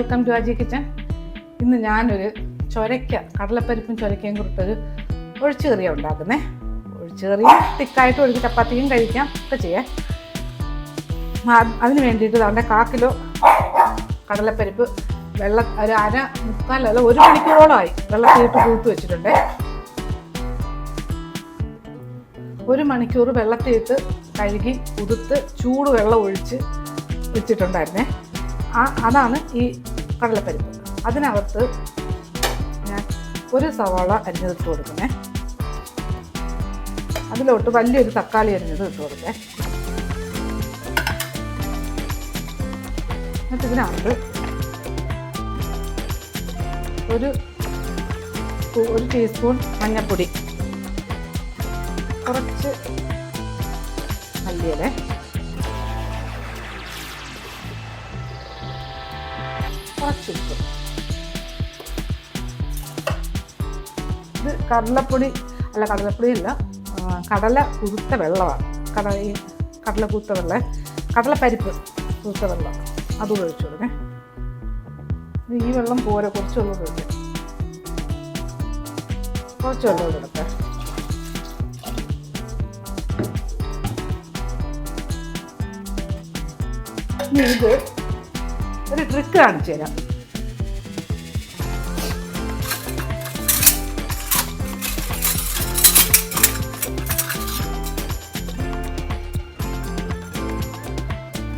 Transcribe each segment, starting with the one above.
Welcome to Aji kitchen ഇന്ന് ഞാനൊരു ചൊരയ്ക്ക കടലപ്പരിപ്പും ചൊരയ്ക്കയും കുറിച്ചൊരു ഒഴിച്ചുകറിയ ഉണ്ടാക്കുന്നേ. ഒഴിച്ചുകറി തിക്കായിട്ട് ഒഴിച്ച് ചപ്പാത്തിയും കഴിക്കാം. ഒക്കെ ചെയ്യാം. അതിന് വേണ്ടിയിട്ട് നമ്മുടെ കാ കിലോ കടലപ്പരിപ്പ് വെള്ള ഒരു അര മുക്കാലല്ല ഒരു മണിക്കൂറോളമായി വെള്ളത്തിലിട്ട് കൂത്ത് വെച്ചിട്ടുണ്ട്. ഒരു മണിക്കൂർ വെള്ളത്തിലിട്ട് കഴുകി കുതിർത്ത് ചൂട് വെള്ളം ഒഴിച്ച് വെച്ചിട്ടുണ്ടായിരുന്നേ. ആ അതാണ് ഈ കടലപ്പരിപ്പ്. അതിനകത്ത് ഞാൻ ഒരു സവാള അരിഞ്ഞതിട്ട് കൊടുക്കണേ അതിലോട്ട് വലിയൊരു തക്കാളി അരിഞ്ഞത് ഇട്ട് കൊടുക്കേ എന്നിട്ട് ഇതിനകത്ത് ഒരു ഒരു ടീസ്പൂൺ മഞ്ഞൾപ്പൊടി. കുറച്ച് മല്ലിയിലേ. ഉപ്പ് ഇത് കടലപ്പൊടി അല്ല കടലപ്പൊടി അല്ല കടല കുരുത്ത വെള്ളമാണ്. കട ഈ കടല കുരുത്ത വെള്ളം കടലപ്പരിപ്പ് കുരുത്ത വെള്ളം. അത് ഒഴിച്ചു കൊടുക്കേ ഈ വെള്ളം പോരെ കുറച്ച് വെള്ളം ഒഴിച്ചു കുറച്ച് വെള്ളം കൊടുക്കേ ഇനി ഇത് ഒരു ട്രിക്ക് കാണിച്ചു തരാം.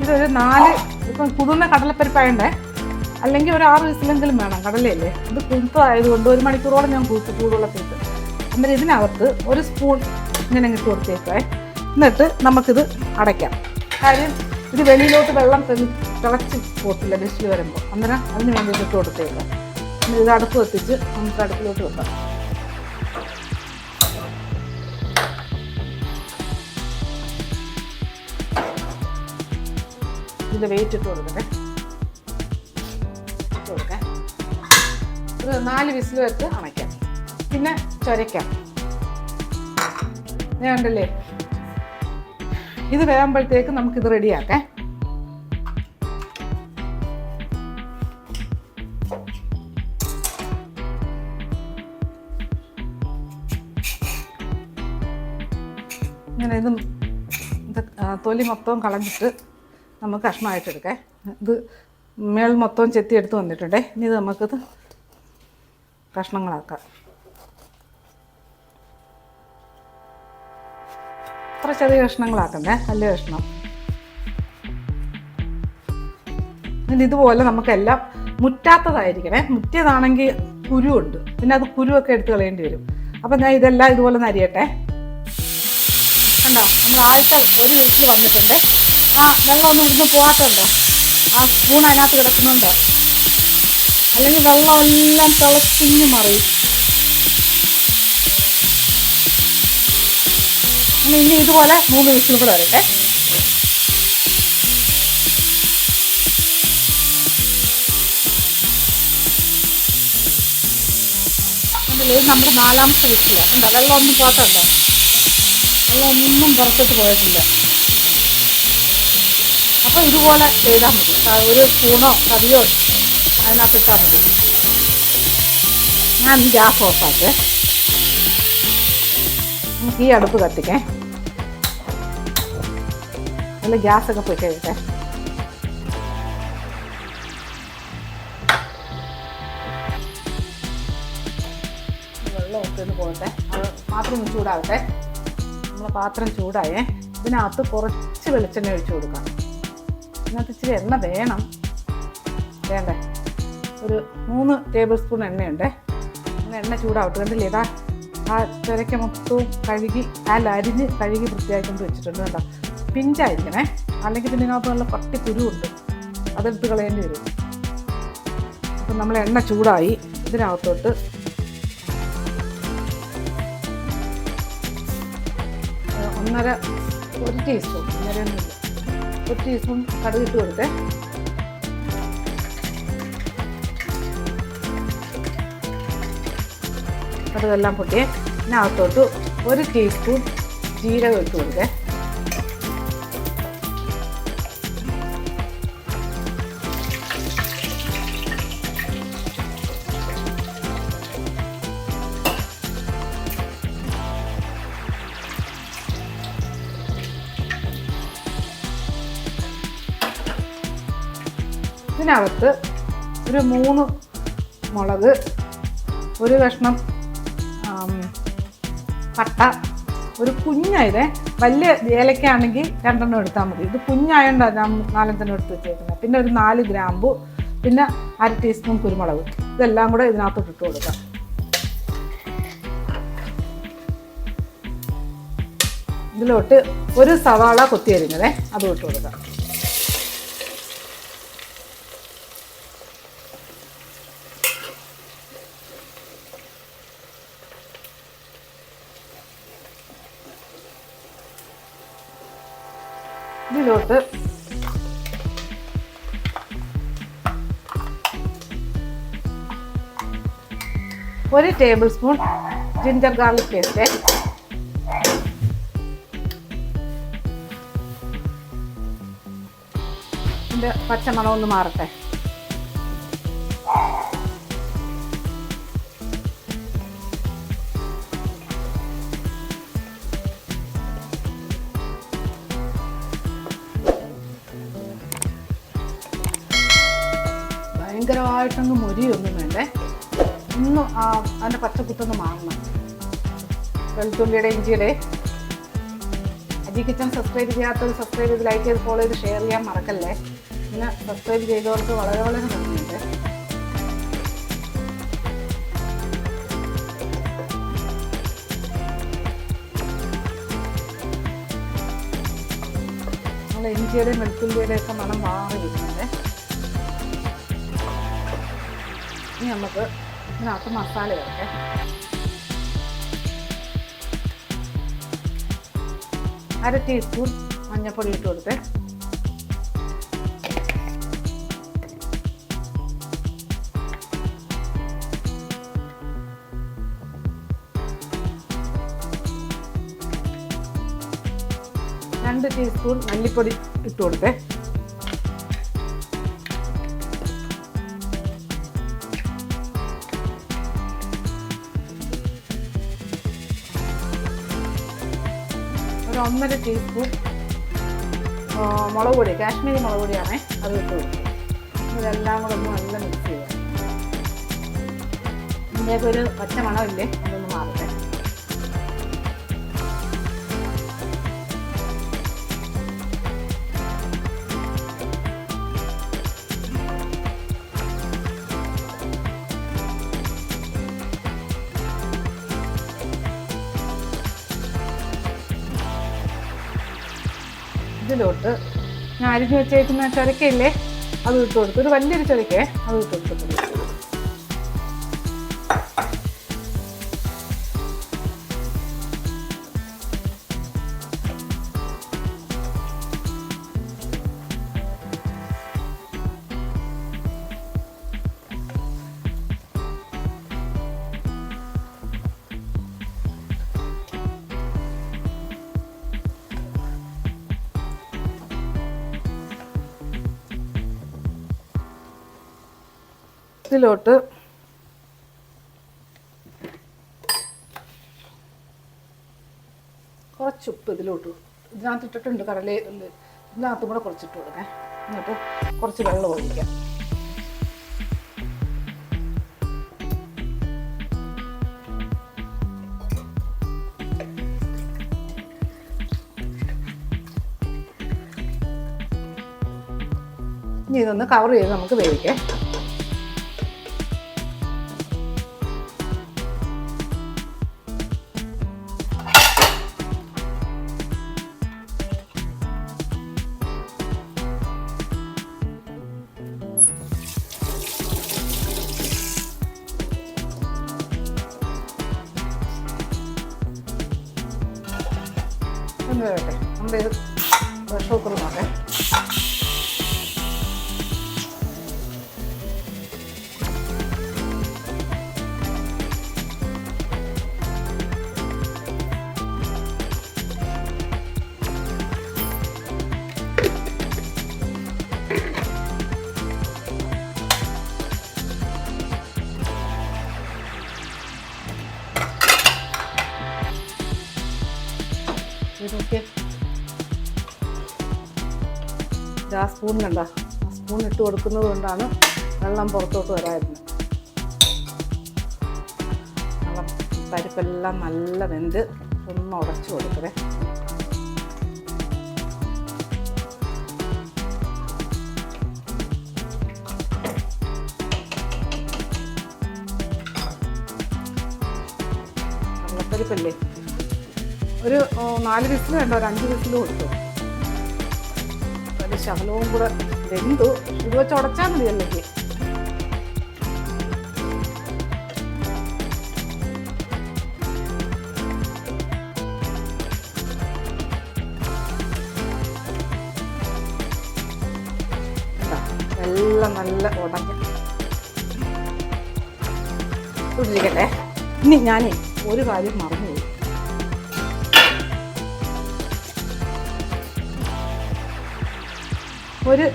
ഇതൊരു നാല് ഇപ്പം കുതിർന്ന കടലപ്പരിപ്പായണ്ടേ അല്ലെങ്കിൽ ഒരു ആറ് വിസിലെങ്കിലും വേണം കടലയല്ലേ? ഇത് കുത്തതായതുകൊണ്ട് ഒരു മണിക്കൂറോളം ഞാൻ കൂത്തു ചൂടുവെള്ളത്തിട്ട് അന്നേരം ഇതിനകത്ത് ഒരു സ്പൂൺ ഇങ്ങനെ ഇട്ട് കൊടുത്തേക്കേ എന്നിട്ട് നമുക്കിത് അടയ്ക്കാം. കാര്യം ഇത് വെളിയിലോട്ട് വെള്ളം തെളി തിളച്ച് പോത്തില്ല ഡിഷിൽ വരുമ്പോൾ അന്നേരം അതിന് വേണ്ടി ഇട്ട് കൊടുത്തേക്കാം ഇത് അടുപ്പ് എത്തിച്ച് നമുക്ക് അടുപ്പിലോട്ട് വെക്കാം. ഇതിന്റെ വെയിറ്റ് ഇട്ട് കൊടുക്കട്ടെ. ഇട്ട് ഒരു നാല് വിസിൽ വെച്ച് അണയ്ക്കാം. പിന്നെ ചൊരയ്ക്കാം. ഞാൻ ഉണ്ടല്ലേ ഇത് വേകുമ്പോഴത്തേക്ക് നമുക്കിത് റെഡിയാക്കാം. ഇങ്ങനെ ഇത് തൊലി മൊത്തം കളഞ്ഞിട്ട് നമുക്ക് കഷ്ണമായിട്ടെടുക്കാം ഇത് മേൾ ചെത്തി എടുത്ത് വന്നിട്ടുണ്ടേ. ഇനി ഇത് നമുക്കിത് കഷ്ണങ്ങളാക്കാം. അത്ര ചെറിയ കഷ്ണങ്ങളാക്കണ്ടേ? നല്ല കഷ്ണം. പിന്നെ ഇതുപോലെ നമുക്കെല്ലാം മുറ്റാത്തതായിരിക്കണേ. മുറ്റിയതാണെങ്കിൽ കുരുവുണ്ട്. പിന്നെ അത് കുരുവൊക്കെ എടുത്ത് കളയേണ്ടി വരും. അപ്പം ഞാൻ ഇതെല്ലാം ഇതുപോലെ നരിയട്ടെ കണ്ടോ? നമ്മൾ ആദ്യത്തെ ഒരു വീട്ടിൽ വന്നിട്ടുണ്ട്. ആ വെള്ളമൊന്നും ഇവിടുന്ന് പോകാത്തുണ്ടോ ആ സ്പൂൺ അതിനകത്ത് കിടക്കുന്നുണ്ടോ? അല്ലെങ്കിൽ വെള്ളമെല്ലാം തിളച്ചിഞ്ഞ് മറിയും. ഇനി ഇതുപോലെ മൂന്ന് വിസിൽ കൂടെ വരട്ടെ. ഇത് നമ്മുടെ നാലാമത്തെ വിസില കണ്ടോ? വെള്ളം ഒന്നും പോകത്തുണ്ടോ വെള്ളമൊന്നും പുറത്തോട്ട് പോയിട്ടില്ല അപ്പോൾ ഇതുപോലെ ചെയ്താൽ മതി. ഒരു സ്പൂണോ കറിയോ അതിനകത്ത് ഇട്ടാൽ മതി. ഞാൻ ഗ്യാസ് ഓഫാക്കേ ഈ അടുപ്പ് കത്തിക്കേ. അല്ല ഗ്യാസൊക്കെ പോയി കഴിക്കട്ടെ വെള്ളമൊക്കെ പോകട്ടെ. പാത്രം ഒന്ന് നമ്മൾ പാത്രം ചൂടായേ. ഇതിനകത്ത് കുറച്ച് വെളിച്ചെണ്ണ ഒഴിച്ചു കൊടുക്കാം ഇതിനകത്ത് ഇച്ചിരി എണ്ണ വേണം. വേണ്ടേ? ഒരു മൂന്ന് ടേബിൾ സ്പൂൺ എണ്ണയുണ്ടേ. എണ്ണ ചൂടാവട്ടെ. കണ്ടില്ലേ? ഇതാ ആ ചിരക്ക മൊത്തവും കഴുകി അല്ല അരിഞ്ഞ് കഴുകി വൃത്തിയായിക്കൊണ്ട് വെച്ചിട്ടുണ്ട് കേട്ടോ. പിഞ്ചായിരിക്കണേ. അല്ലെങ്കിൽ പിന്നെ ഇതിനകത്ത് നല്ല പട്ടി കുരുവുണ്ട്. അതെടുത്ത് കളയേണ്ടി വരും. അപ്പം നമ്മൾ എണ്ണ ചൂടായി ഇതിനകത്തോട്ട് ഒന്നര ഒരു ടീസ്പൂൺ ഒന്നര ഒരു ടീസ്പൂൺ കടുക് ഇട്ട് അപ്പോൾ ഇതെല്ലാം പൊട്ടിയേ ഇതിനകത്തോട്ട് ഒരു ടീസ്പൂൺ ജീരകം ഇട്ട് കൊടുക്കേ. ഇതിനകത്ത് ഒരു മൂന്ന് മുളക് ഒരു കഷ്ണം പട്ട. ഒരു കുഞ്ഞായതേ. വലിയ ഏലക്കാണെങ്കിൽ രണ്ടെണ്ണം എടുത്താൽ മതി. ഇത് കുഞ്ഞായതുകൊണ്ടാണ് ഞാൻ നാലഞ്ചെണ്ണം എടുത്ത് വെച്ചേക്കുന്നത്. പിന്നെ ഒരു നാല് ഗ്രാമ്പു പിന്നെ അര ടീസ്പൂൺ കുരുമുളക്. ഇതെല്ലാം കൂടെ ഇതിനകത്തോട്ട് ഇട്ട് കൊടുക്കാം. ഇതിലോട്ട് ഒരു സവാള കൊത്തി അരിഞ്ഞതേ അതും ഇട്ട് കൊടുക്കാം. ഇതിലോട്ട് ഒരു tablespoon ginger garlic paste. ഇതിന്റെ പച്ചമണം ഒന്ന് മാറട്ടെ. ഭയങ്കരമായിട്ടൊന്ന് മുരിയൊന്നും വേണ്ടേ. ഒന്ന് അതിന്റെ പച്ചക്കുത്തൊന്ന് മാറണം. വെളുത്തുള്ളിയുടെ ഇഞ്ചിയുടെ. അജി കിച്ചൺ സബ്സ്ക്രൈബ് ചെയ്യാത്തവർ സബ്സ്ക്രൈബ് ചെയ്ത് ലൈക്ക് ചെയ്ത് ഫോളോ ചെയ്ത് ഷെയർ ചെയ്യാൻ മറക്കല്ലേ? പിന്നെ സബ്സ്ക്രൈബ് ചെയ്തവർക്ക് വളരെ വളരെ നന്ദിയുണ്ട്. ഇഞ്ചിയുടെയും വെളുത്തുള്ളിയുടെയൊക്കെ മണം മാറി വരുന്നുണ്ട് ഇനി നമുക്ക് ഇതിനകത്ത് മസാല ചേർക്കാം അര ടീസ്പൂൺ മഞ്ഞൾപ്പൊടി ഇട്ട് കൊടുത്ത്. രണ്ട് ടീസ്പൂൺ മല്ലിപ്പൊടി ഇട്ട് കൊടുത്തേ. ഒന്നര ടീസ്പൂൺ മുളക് പൊടി കാശ്മീരി മുളക് പൊടിയാണേ അത് ഇട്ട്. കൊടുക്കും ഇതെല്ലാം കൂടെ ഒന്ന് നല്ല മിക്സ് ചെയ്യാം. ഇതിന്റെയൊക്കെ ഒരു പച്ച മണമില്ലേ അതൊന്ന് മാറട്ടെ ഇതിലോട്ട് ഞാൻ അരിഞ്ഞു വെച്ചേക്കുന്ന ചുരക്കയില്ലേ? അത് ഇട്ട് കൊടുത്തു. ഒരു വലിയൊരു ചുരക്കേ അത് ഇട്ട് കൊടുത്തിട്ടുണ്ട്. ഇതിലോട്ട് കുറച്ച് ഉപ്പ് ഇതിലോട്ട് ഇതിനകത്ത് ഇട്ടിട്ടുണ്ട് കടലേ ഇതിനകത്തും കൂടെ കുറച്ചിട്ട് കൊടുക്കാം. എന്നിട്ട് കുറച്ച് വെള്ളം ഒഴിക്കാം. ഇനി ഇതൊന്ന് കവർ ചെയ്ത് നമുക്ക് വേവിക്കാം. ആ സ്പൂൺ ആ സ്പൂൺ ഇട്ട് കൊടുക്കുന്നത് കൊണ്ടാണ് വെള്ളം പുറത്തോട്ട് വരായിരുന്നത് നല്ല പരിപ്പെല്ലാം നല്ല വെന്ത് ഒന്ന് ഉടച്ചു കൊടുക്കണേ കടലപ്പരിപ്പല്ലേ ഒരു നാല് വിസിൽ വേണ്ട ഒരു അഞ്ച് വിസിൽ ഒരു ശകലവും കൂടെ വെന്തു ഇത് വെച്ച് ഉടച്ചാൽ മതി അല്ലെങ്കിൽ എല്ലാം നല്ല ഉടഞ്ഞ്. ഇട്ടിരിക്കട്ടെ ഇനി ഞാനേ ഒരു കാര്യം മറന്നുപോയി ഒരു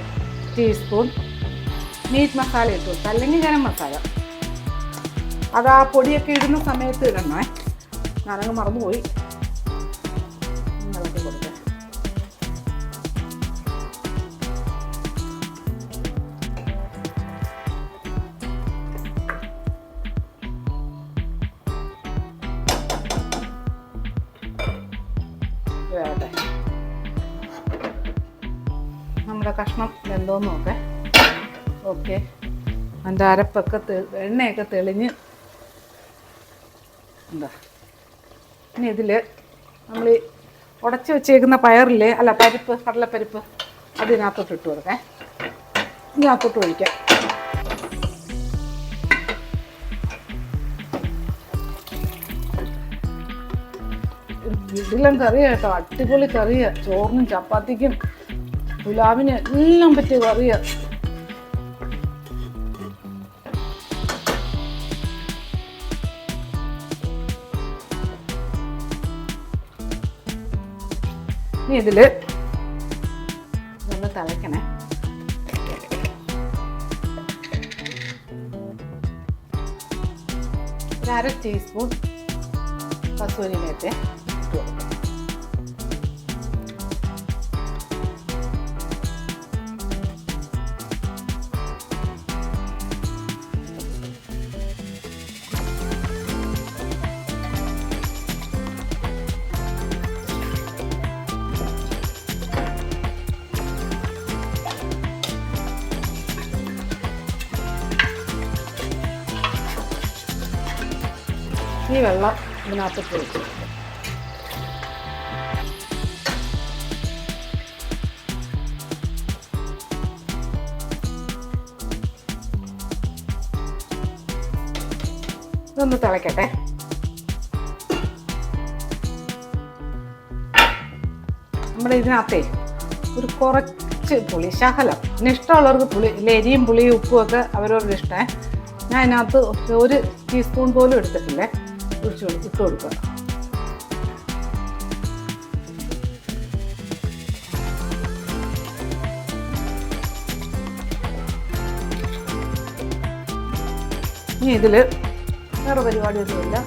ടീസ്പൂൺ മീറ്റ് മസാല ഇട്ട് അല്ലെങ്കിൽ ഗരം മസാല അത് ആ പൊടിയൊക്കെ ഇടുന്ന സമയത്ത് ഇടണേ. ഞാനങ്ങ് മറന്നുപോയി. നമ്മുടെ കഷ്ണം വെന്തോന്ന് നോക്കേ ഓക്കെ. അതിന്റെ അരപ്പൊക്കെ എണ്ണയൊക്കെ തെളിഞ്ഞ്. എന്താ? ഇനി ഇതിൽ നമ്മൾ ഉടച്ച് വെച്ചേക്കുന്ന പയറില്ലേ? അല്ല പരിപ്പ് കടലപ്പരിപ്പ് അതിനകത്തോട്ട് ഇട്ട് കൊടുക്കേ. ഇതിനകത്തോട്ട് ഒഴിക്കാം. ഇതിലും കറിയാട്ടോ അടിപൊളി കറിയാ. ചോറിനും ചപ്പാത്തിക്കും പുലാവിന് എല്ലാം പറ്റിയ കറിയാ. ഇതിൽ ഒന്ന് തിളയ്ക്കണേ. ഒരു അര ടീസ്പൂൺ കസൂരി മേത്തെ. ഈ വെള്ളം ഇതിനകത്ത് ഒഴിച്ചു ഇതൊന്ന് തിളക്കട്ടെ. നമ്മുടെ ഇതിനകത്തേ ഒരു കുറച്ച് പുളി ശകലം. പിന്നെ ഇഷ്ടമുള്ളവർക്ക് പുളി ഇല്ല എരിയും പുളിയും ഉപ്പും ഒക്കെ അവരവരുടെ ഇഷ്ടമേ ഞാൻ അതിനകത്ത് ഒരു ടീസ്പൂൺ പോലും എടുത്തിട്ടില്ലേ? ഒഴിച്ച് കൊടു- ഇട്ട് കൊടുക്കുക ഇനി ഇതിൽ വേറെ പരിപാടിയൊന്നുമില്ല.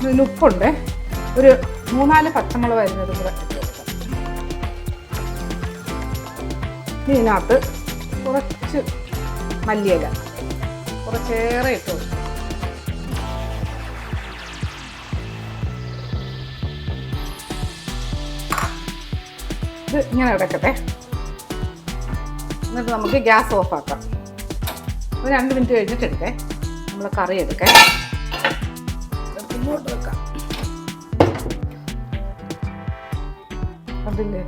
ഇതിന് ഉപ്പുണ്ട്. ഒരു മൂന്നാൽ വരുന്നത് ഇതിനകത്ത് കുറച്ച് മല്ലിയില. കുറച്ചേറെ ഇട്ട്. കൊടുക്കും ഇത് ഇങ്ങനെ കിടക്കട്ടെ. എന്നിട്ട് നമുക്ക് ഗ്യാസ് ഓഫ് ആക്കാം. ഒരു രണ്ട് മിനിറ്റ് കഴിഞ്ഞിട്ട് എടുക്കേ നമ്മൾ കറി എടുക്കേ. ഇങ്ങോട്ട് വെക്കാം. അതില്ലേ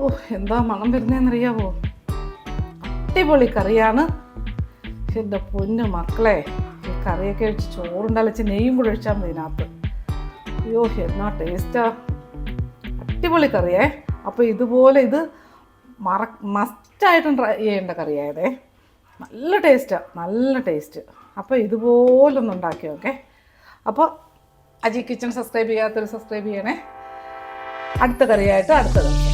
ഓ എന്താ മണം വരുന്നതെന്നറിയാവോ അടിപൊളി കറിയാണ്. എന്റെ പൊന്നു മക്കളെ ഈ കറിയൊക്കെ വെച്ച് ചോറുണ്ടലച്ച് നെയ്യും കൂടെ ഒഴിച്ചാൽ മതി ഇതിനകത്ത്. അയ്യോ എന്നാ ടേസ്റ്റാ അടിപൊളി കറിയേ. അപ്പോൾ ഇതുപോലെ ഇത് മറ മസ്റ്റായിട്ടും ട്രൈ ചെയ്യേണ്ട കറിയായതേ. നല്ല ടേസ്റ്റാണ് നല്ല ടേസ്റ്റ് അപ്പോൾ ഇതുപോലൊന്ന് ഉണ്ടാക്കി ഓക്കെ അപ്പോൾ അജി കിച്ചൺ സബ്സ്ക്രൈബ് ചെയ്യാത്തൊരു സബ്സ്ക്രൈബ് ചെയ്യണേ. അടുത്ത കറിയായിട്ട് അടുത്ത ദിവസം